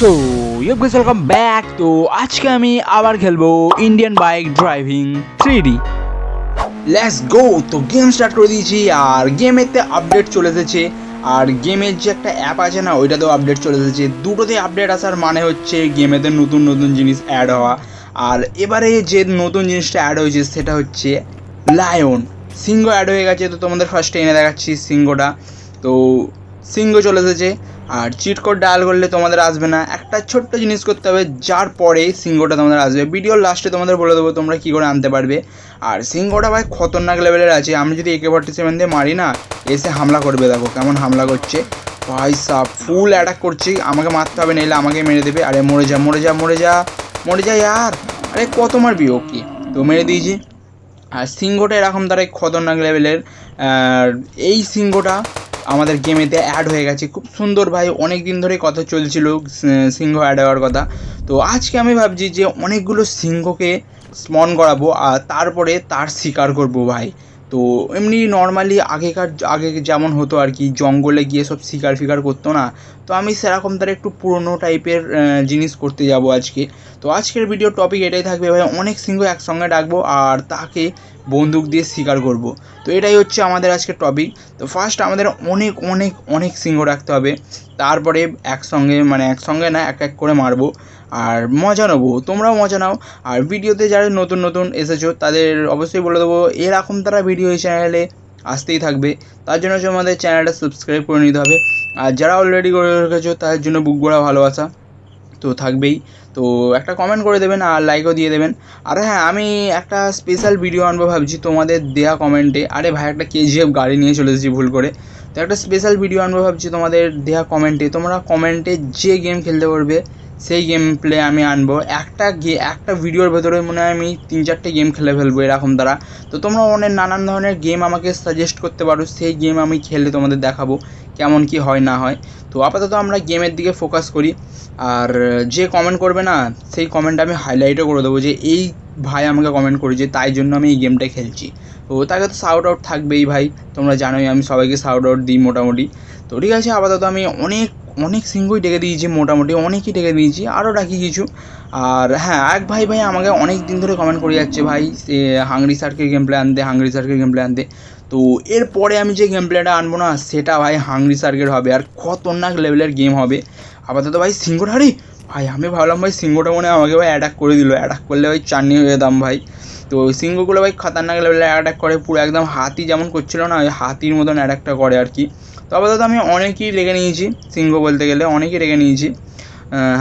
So you guys welcome back তো আজকে আমি আবার খেলব Indian bike driving three D let's go তো গেম স্টার্ট করে দিয়েছি আর গেমেতে আপডেট চলে এসেছে। আর গেমের যে একটা অ্যাপ আছে না, ওইটাতেও আপডেট চলে এসেছে। দুটোতে আপডেট আসার মানে হচ্ছে গেমেতে নতুন নতুন জিনিস অ্যাড হওয়া। আর এবারে যে নতুন জিনিসটা অ্যাড হয়েছে, সেটা হচ্ছে লায়ন সিংহ অ্যাড হয়ে গেছে, তো তোমাদের ফার্স্টে এনে দেখাচ্ছি সিংহটা তো সিংহ চলে এসেছে। আর চিট কোড ডায়াল করলে তোমাদের আসবে না। একটা ছোট্ট জিনিস করতে হবে, যার পরে সিংহটা তোমাদের আসবে। ভিডিওর লাস্টে তোমাদের বলে দেবো তোমরা কী করে আনতে পারবে। আর সিংহটা ভাই খতরনাক লেভেলের আছে। আমি যদি একে ফর্টি সেভেন দিয়ে মারি না, এসে হামলা করবে। দেখো কেমন হামলা করছে। ভাই সাপ ফুল অ্যাটাক করছি। আমাকে মারতে হবে, নাইলে আমাকে মেরে দেবে। আরে মরে যা মরে যা মরে যা মরে যা ইয়ার। আরে কত মারবি ওকে? তো মেরে দিয়েছি। আর সিংহটা এরকম তার খতরনাক লেভেলের আর এই সিংহটা আমাদের গেমেতে অ্যাড হয়ে গেছে। খুব সুন্দর ভাই অনেক দিন ধরে কথা চলছিল সিংহ অ্যাড হওয়ার কথা। তো আজকে আমি ভাবছি যে অনেকগুলো সিংহকে স্মন করাবো, আর তারপরে তার শিকার করব ভাই। তো এমনি নর্মালি আগেকার, আগে যেমন হতো আর কি, জঙ্গলে গিয়ে সব শিকার ফিকার করতো না, তো আমি সেরকম তার একটু পুরনো টাইপের জিনিস করতে যাব আজকে। তো আজকের ভিডিও টপিক এটাই থাকবে ভাই, অনেক সিংহ একসঙ্গে ডাকবো আর তাকে বন্দুক দিয়ে শিকার করব। তো এটাই হচ্ছে আমাদের আজকের টপিক তো ফার্স্ট আমাদের অনেক অনেক অনেক সিংহ রাখতে হবে। তারপরে একসঙ্গে মানে একসঙ্গে না, এক এক করে মারবো। আর মজা নেব, তোমরাও মজা নাও। আর ভিডিওতে যারা নতুন নতুন এসেছ, তাদের অবশ্যই বলে দেবো এরকম তারা ভিডিও এই চ্যানেলে আসতেই থাকবে। তার জন্য আমাদের চ্যানেলটা সাবস্ক্রাইব করে নিতে হবে। আর যারা অলরেডি করে রেখেছো, তাদের জন্য বুক গড়া ভালোবাসা তো থাকবেই। তো একটা কমেন্ট করে দেবেন আর লাইকও দিয়ে দেবেন। আর হ্যাঁ আমি একটা স্পেশাল ভিডিও আনব ভাবছি তোমাদের দেয়া কমেন্টে আরে ভাই, একটা কেজিএফ গাড়ি নিয়ে চলে এসেছি ভুল করে। তো একটা স্পেশাল ভিডিও আনব ভাবছি তোমাদের দেয়া কমেন্টে তোমরা কমেন্টে যে গেম খেলতে পারবে সেই গেম প্লে আমি আনব। একটা গে একটা ভিডিওর ভেতরে মনে হয় আমি তিন চারটে গেম খেলে ফেলব এরকম দ্বারা। তো তোমরা অনেক নানান ধরনের গেম আমাকে সাজেস্ট করতে পারো, সেই গেম আমি খেলে তোমাদের দেখাবো, কেমন কি হয় না হয়। তো আপাতত আমরা গেমের দিকে ফোকাস করি। আর যে কমেন্ট করবে না, সেই কমেন্ট আমি হাইলাইটও করে দেবো যে, এই ভাই আমাকে কমেন্ট করেছে, তাই জন্য আমি এই গেমটা খেলছি। তো তাকে তো সাউট আউট থাকবেই ভাই, তোমরা জানোই আমি সবাইকে সাউট আউট দিই মোটামুটি। তো ঠিক আছে, আপাতত আমি অনেক অনেক সিংহই ডেকে দিয়েছি, মোটামুটি অনেকই ডেকে দিয়েছি আরও ডাকি কিছু। আর হ্যাঁ এক ভাই ভাই আমাকে অনেক দিন ধরে কমেন্ট করে যাচ্ছে ভাই, সে হাংরি সার্কের গেম প্লে আনতে হাংরি সার্কের গেম প্লে আনতে। তো এরপরে আমি যে গেম প্লেটা আনব না, সেটা ভাই হাংরি সার্কের হবে, আর খতরনাক লেভেলের গেম হবে। আপাতত ভাই সিংহটা হারি ভাই, আমি ভাবলাম ভাই সিংহটা মনে আমাকে ভাই অ্যাটাক করে দিল অ্যাটাক করলে ভাই চাটনি হয়ে যেতাম ভাই। তো সিংহগুলো ভাই খতরনাক লেভেলে অ্যাটাক করে, পুরো একদম হাতি যেমন করছিল না, ওই হাতির মতন অ্যাটাকটা করে আর কি। তো আপাতত আমি অনেকই রেখে নিয়েছি, সিংহ বলতে গেলে অনেকই রেখে নিয়েছি।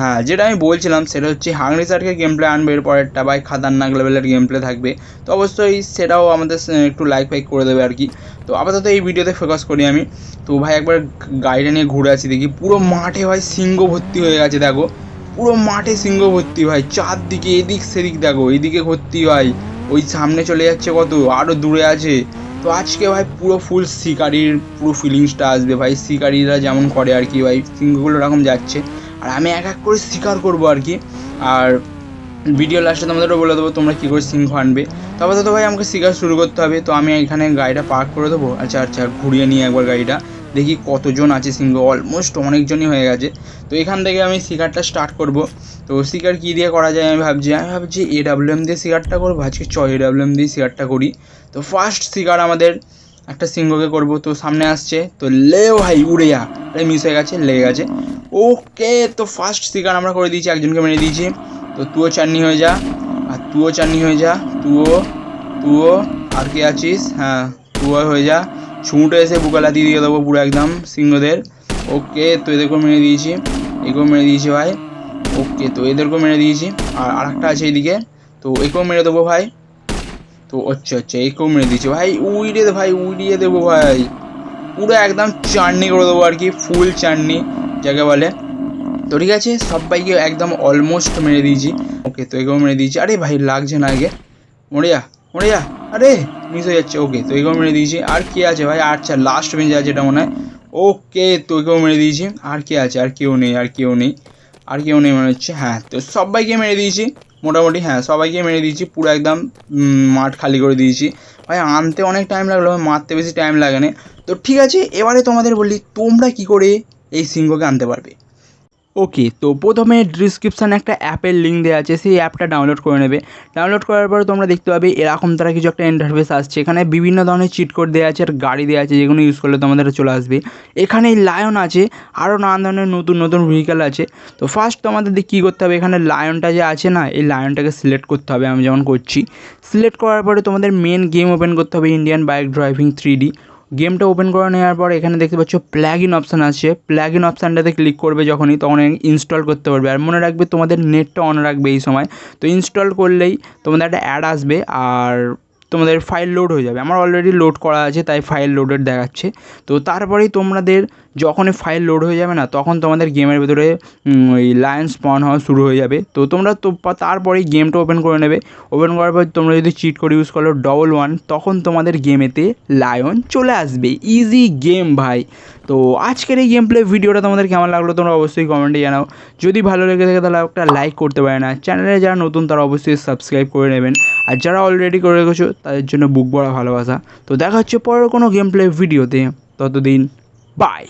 হ্যাঁ যেটা আমি বলছিলাম সেটা হচ্ছে হাংরি সার্কের গেম প্লে আনবে, এর পরেরটা ভাই খাতারনাক লেভেলের গেম প্লে থাকবে। তো অবশ্যই সেটাও আমাদের একটু লাইক ফাইক করে দেবে আর কি। তো আপাতত এই ভিডিওতে ফোকাস করি আমি। তো ভাই একবার গাড়িটা নিয়ে ঘুরে আছি দেখি, পুরো মাঠে ভাই সিংহ ভর্তি হয়ে গেছে, দেখো। পুরো মাঠে সিংহ ভর্তি ভাই, চারদিকে এদিক সেদিক, দেখো, এদিকে ভর্তি ভাই। ওই সামনে চলে যাচ্ছে কত? আরও দূরে আছে। তো আজকে ভাই পুরো ফুল শিকারির পুরো ফিলিংসটা আসবে ভাই। শিকারিরা যেমন করে আর কি ভাই, সিংহগুলো এরকম যাচ্ছে। আর আমি এক এক করে শিকার করব আর কি। আর ভিডিও লাস্টে তোমাদেরও বলে দেবো তোমরা কী করে সিংহ আনবে। তবে তো ভাই আমাকে শিকার শুরু করতে হবে। তো আমি এখানে গাড়িটা পার্ক করে দেবো। আচ্ছা আচ্ছা ঘুরিয়ে নিয়ে একবার গাড়িটা। দেখি কতজন আছে সিংহ অলমোস্ট অনেকজনই হয়ে গেছে। তো এখান থেকে আমি শিকারটা স্টার্ট করব। তো শিকার কী দিয়ে করা যায় আমি ভাবছি? আমি ভাবছি এ ডাব্লিউ এম দিয়ে শিকারটা করব আজকে চ এ ডাব্লিউ এম দিয়ে শিকারটা করি। তো ফার্স্ট শিকার আমাদের একটা সিংহকে করব, তো সামনে আসছে, তো লে ভাই, উড়ে যা। আরে মিস হয়ে গেছে, লেগে গেছে। ওকে, তো ফার্স্ট শিকার আমরা করে দিয়েছি, একজনকে মেরে দিয়েছি। তো তুও চাননি হয়ে যা, আর তুও চাননি হয়ে যা তুও তুও আর কে আছিস? হ্যাঁ তুইও হয়ে যা। ছুঁটে এসে বুকালা দিয়ে দিয়ে দেবো পুরো একদম সিংহদের। ওকে, তো এদেরকেও মেরে দিয়েছি। একেও মেরে দিয়েছি ভাই। ওকে, তো এদেরকেও মেরে দিয়েছি। আর আরেকটা আছে এইদিকে। তো একেও মেরে দেবো ভাই। তো আচ্ছা আচ্ছা একেও মেরে দিয়েছি। ভাই উইড়ে ভাই উইড়িয়ে দেবো ভাই। পুরো একদম চাটনি করে দেবো আর কি, ফুল চাটনি, যাকে বলে। তো ঠিক আছে, সবাইকে একদম অলমোস্ট মেরে দিয়েছি। ওকে, তো এগেও মেরে দিয়েছি। আরে ভাই, লাগছে না আগে। মরে যা। মরে যা। আরে মিস হয়ে যাচ্ছে। ওকে তো এগেও মেরে দিয়েছি। আর কে আছে ভাই? আচ্ছা লাস্ট বেঞ্চে আছে এটা মনে হয়। ওকে তো এগেও মেরে দিয়েছি। আর কে আছে? আর কেউ নেই, আর কেউ নেই। আর কেউ নেই মনে হচ্ছে। হ্যাঁ তো সবাইকে মেরে দিয়েছি। মোটামুটি হ্যাঁ সবাইকে মেরে দিয়েছি। পুরো একদম মাঠ খালি করে দিয়েছি। ভাই, আনতে অনেক টাইম লাগল। মারতে বেশি টাইম লাগে না। তো ঠিক আছে, এবারে তোমাদের বলি, তোমরা কি করে এই সিংহকে আনতে পারবে? ওকে তো প্রথমে ডিসক্রিপশানে একটা অ্যাপের লিঙ্ক দেওয়া আছে, সেই অ্যাপটা ডাউনলোড করে নেবে। ডাউনলোড করার পরে তোমরা দেখতে পাবে, এরকম তারা কিছু একটা ইন্টারফেস আসছে। এখানে বিভিন্ন ধরনের চিট কোড দেওয়া আছে আর গাড়ি দেওয়া আছে, যেগুলো ইউজ করলে তোমাদের চলে আসবে। এখানে লায়ন আছে আরও নানান ধরনের নতুন নতুন ভেহিক্যাল আছে। তো ফার্স্ট তোমাদের কী করতে হবে, এখানে লায়নটা যে আছে না, এই লায়নটাকে সিলেক্ট করতে হবে, আমি যেমন করছি। সিলেক্ট করার পরে তোমাদের মেন গেম ওপেন করতে হবে Indian bike driving three D গেমটা ওপেন করে নেওয়ার পর এখানে দেখতে পাচ্ছ প্ল্যাগ ইন অপশান আছে। প্ল্যাগ ইন অপশানটাতে ক্লিক করবে যখনই, তখন ইনস্টল করতে পারবে। আর মনে রাখবে তোমাদের নেটটা অন রাখবে এই সময়। তো ইনস্টল করলেই তোমাদের একটা অ্যাড আসবে আর তোমাদের ফাইল লোড হয়ে যাবে। আমার অলরেডি লোড করা আছে, তাই ফাইল লোডেড দেখাচ্ছে। তো তারপরেই তোমাদের যখনই ফাইল লোড হয়ে যাবে না, তখন তোমাদের গেমের ভেতরে ওই লায়ন স্পন হওয়া শুরু হয়ে যাবে। তো তোমরা তো তারপরেই গেমটা ওপেন করে নেবে। ওপেন করার পর তোমরা যদি চিট করে ইউজ করো ডবল ওয়ান তখন তোমাদের গেমেতে লায়ন চলে আসবে। ইজি গেম ভাই। তো আজকের এই গেম প্লে ভিডিওটা তোমাদের কেমন লাগল তোমরা অবশ্যই কমেন্টে জানাও। যদি ভালো লেগে থাকে তাহলে একটা লাইক করতে পারে না। চ্যানেলে যারা নতুন, তারা অবশ্যই সাবস্ক্রাইব করে নেবেন। আর যারা অলরেডি করে রেখেছো, তাদের জন্য বুক ভরা ভালোবাসা। তো দেখা হচ্ছে পরের কোনো গেম প্লে ভিডিওতে ততদিন বাই